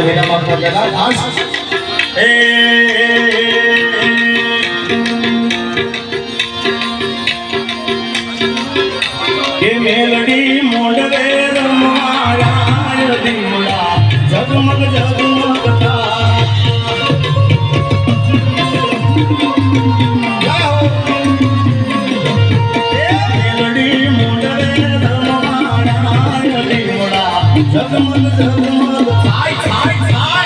આપણે વિરામ આપવા પહેલા ખાસ એ કે મેલડી મોડવે રમારા દીમડા જગમગ જગમગ તા જગમન જગમન થાય થાય થાય